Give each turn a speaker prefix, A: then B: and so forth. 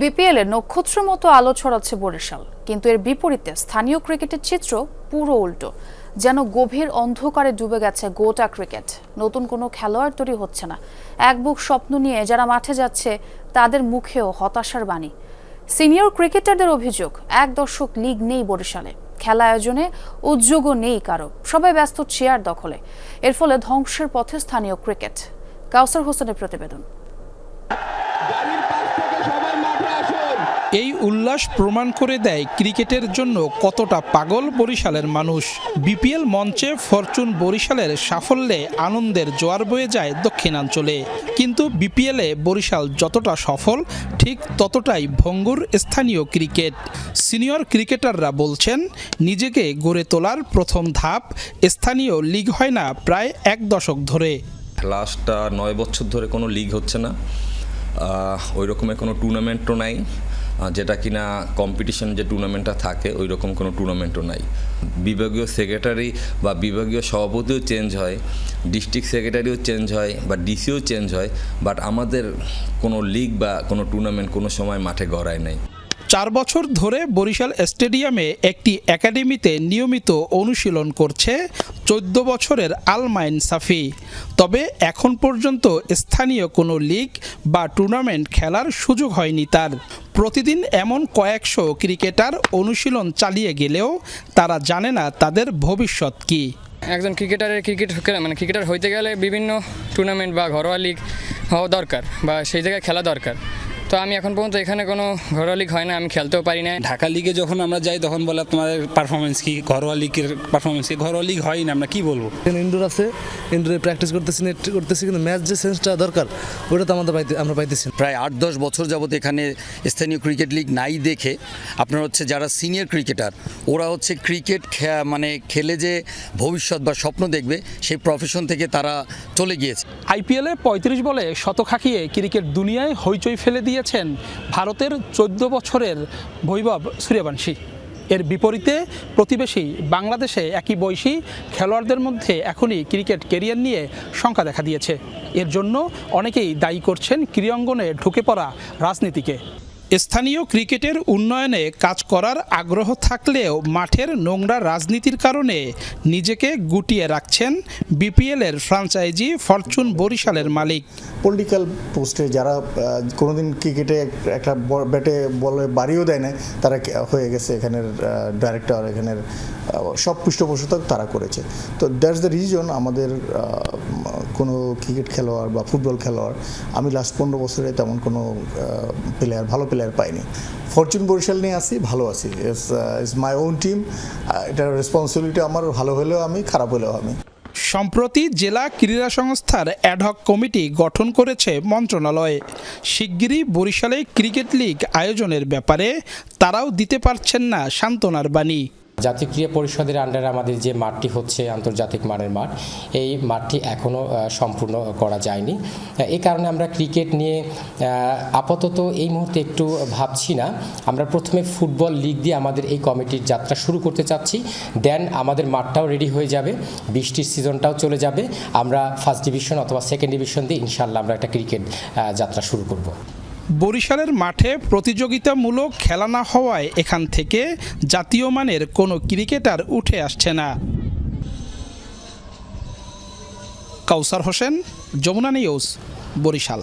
A: BPL নক্ষত্র মতো আলো ছড়াচ্ছে বরিশাল, কিন্তু এর বিপরীতে স্থানীয় ক্রিকেটের চিত্র পুরো উল্টো। যেন গভীর অন্ধকারে ডুবে গেছে গোটা ক্রিকেট। নতুন কোনো খেলোয়াড় তৈরি হচ্ছে না। এক বুক স্বপ্ন নিয়ে যারা মাঠে যাচ্ছে, তাদের মুখেও হতাশার বাণী। সিনিয়র ক্রিকেটারদের অভিযোগ, এক দশক লিগ নেই বরিশালে। খেলা আয়োজনে উদ্যোগও নেই কারও। সবাই ব্যস্ত চেয়ার দখলে। এর ফলে ধ্বংসের পথে স্থানীয় ক্রিকেট। কাউসার হোসেনের প্রতিবেদন।
B: এই উল্লাস প্রমাণ করে দেয় ক্রিকেটের জন্য কতটা পাগল বরিশালের মানুষ। বিপিএল মঞ্চে ফরচুন বরিশালের সাফল্যে আনন্দের জোয়ার বয়ে যায় দক্ষিণাঞ্চলে। কিন্তু বিপিএলে বরিশাল যতটা সফল, ঠিক ততটাই ভঙ্গুর স্থানীয় ক্রিকেট। সিনিয়র ক্রিকেটাররা বলছেন, নিজেকে গড়ে তোলার প্রথম ধাপ স্থানীয় লিগ হয় না, প্রায় এক দশক ধরে।
C: লাস্টটা নয় বছর ধরে কোনো লিগ হচ্ছে না। ওই রকমের কোনো টুর্নামেন্টও নাই। যেটা কিনা কম্পিটিশন যে টুর্নামেন্টটা থাকে, ওই রকম কোনো টুর্নামেন্টও নাই। বিভাগীয় সেক্রেটারি বা বিভাগীয় সভাপতিও চেঞ্জ হয় ডিস্ট্রিক্ট সেক্রেটারিও চেঞ্জ হয়, বা ডিসিও চেঞ্জ হয় বাট আমাদের কোনো লিগ বা কোনো টুর্নামেন্ট কোনো সময় মাঠে গড়ায় নাই।
B: চার বছর ধরে বরিশাল স্টেডিয়ামে একটি একাডেমিতে নিয়মিত অনুশীলন করছে চোদ্দ বছরের আলমাইন সাফি। তবে এখন পর্যন্ত স্থানীয় কোনো লিগ বা টুর্নামেন্ট খেলার সুযোগ হয়নি তার। প্রতিদিন এমন কয়েকশো ক্রিকেটার অনুশীলন চালিয়ে গেলেও তারা জানে না তাদের ভবিষ্যৎ কী।
D: একজন ক্রিকেটারের ক্রিকেট মানে ক্রিকেটার হইতে গেলে বিভিন্ন টুর্নামেন্ট বা ঘরোয়া লিগ হওয়া দরকার বা সেই জায়গায় খেলা দরকার। তো আমি এখন পর্যন্ত এখানে কোনো ঘরোয়া লিগ হয় না আমি খেলতেও পারি না
E: ঢাকা লিগে যখন আমরা যাই তখন বলে তোমাদের পারফরমেন্স কি? ঘরোয়া লিগের পারফরমেন্স কি? ঘরোয়া লিগ হয় না আমরা কি বলব?
F: এখানে ইনডোর আছে ইনডোরে প্র্যাকটিস করতেছি নেট করতেছি কিন্তু ম্যাচ যে সেন্সটা দরকার ওটা তো আমাদের পাইতে আমরা পাইতেছি
G: প্রায় আট দশ বছর যাবত এখানে স্থানীয় ক্রিকেট লিগ নাই দেখে আপনার হচ্ছে যারা সিনিয়র ক্রিকেটার ওরা হচ্ছে ক্রিকেট মানে খেলে যে ভবিষ্যৎ বা স্বপ্ন দেখবে সেই প্রফেশন থেকে তারা চলে গিয়েছে।
B: আইপিএলে পঁয়ত্রিশ বলে শতক হাঁকিয়ে ক্রিকেট দুনিয়ায় হইচই ফেলে দিয়েছেন ভারতের চোদ্দ বছরের বৈভব সূর্যবংশী। এর বিপরীতে প্রতিবেশী বাংলাদেশে একই বয়সী খেলোয়াড়দের মধ্যে এখনই ক্রিকেট কেরিয়ার নিয়ে শঙ্কা দেখা দিয়েছে। এর জন্য অনেকেই দায়ী করছেন ক্রীড়াঙ্গনে ঢুকে পড়া রাজনীতিকে। স্থানীয় ক্রিকেটের উন্নয়নে কাজ করার আগ্রহ থাকলেও মাঠের নোংরা রাজনীতির কারণে নিজেকে গুটিয়ে রাখছেন বিপিএলের ফ্রাঞ্চাইজি ফরচুন বরিশালের মালিক।
H: পলিটিক্যাল পোস্টে যারা কোনোদিন ক্রিকেটে একটা ব্যাটে বলে বাড়িও দেয় না তারা হয়ে গেছে এখানের ডাইরেক্টর এখানের সব পৃষ্ঠপোষকতা তারা করেছে। তো দ্যাটস দ্য রিজন আমাদের কোনো ক্রিকেট খেলোয়াড় বা ফুটবল খেলোয়াড়, আমি লাস্ট পনেরো বছরে তেমন কোনো প্লেয়ার ভালো প্লেয়ার পাইনি। ফরচুন বরিশাল নিয়ে আসি ভালো আছি। This is my own team এটার রেসপন্সিবিলিটি আমার, ভালো হলেও আমি, খারাপ হলেও আমি।
B: সম্প্রতি জেলা ক্রীড়া সংস্থার অ্যাডহক কমিটি গঠন করেছে মন্ত্রণালয়। শিগগিরই বরিশালে ক্রিকেট লিগ আয়োজনের ব্যাপারে তারাও দিতে পারছেন না সান্ত্বনার বাণী।
I: জাতীয় ক্রীড়া পরিষদের আন্ডারে আমাদের যে মাঠটি হচ্ছে আন্তর্জাতিক মানের মাঠ, এই মাঠটি এখনও সম্পূর্ণ করা যায়নি। এই কারণে আমরা ক্রিকেট নিয়ে আপাতত এই মুহূর্তে একটু ভাবছি না। আমরা প্রথমে ফুটবল লিগ দিয়ে আমাদের এই কমিটির যাত্রা শুরু করতে চাচ্ছি। দেন আমাদের মাঠটাও রেডি হয়ে যাবে। বৃষ্টির সিজনটাও চলে যাবে। আমরা ফার্স্ট ডিভিশন অথবা সেকেন্ড ডিভিশন দিয়ে ইনশাল্লাহ আমরা একটা ক্রিকেট যাত্রা শুরু করব।
B: বরিশালের মাঠে প্রতিযোগিতামূলক খেলা না হওয়ায় এখান থেকে জাতীয় মানের কোনো ক্রিকেটার উঠে আসছে না। কাউসার হোসেন, যমুনা নিউজ, বরিশাল।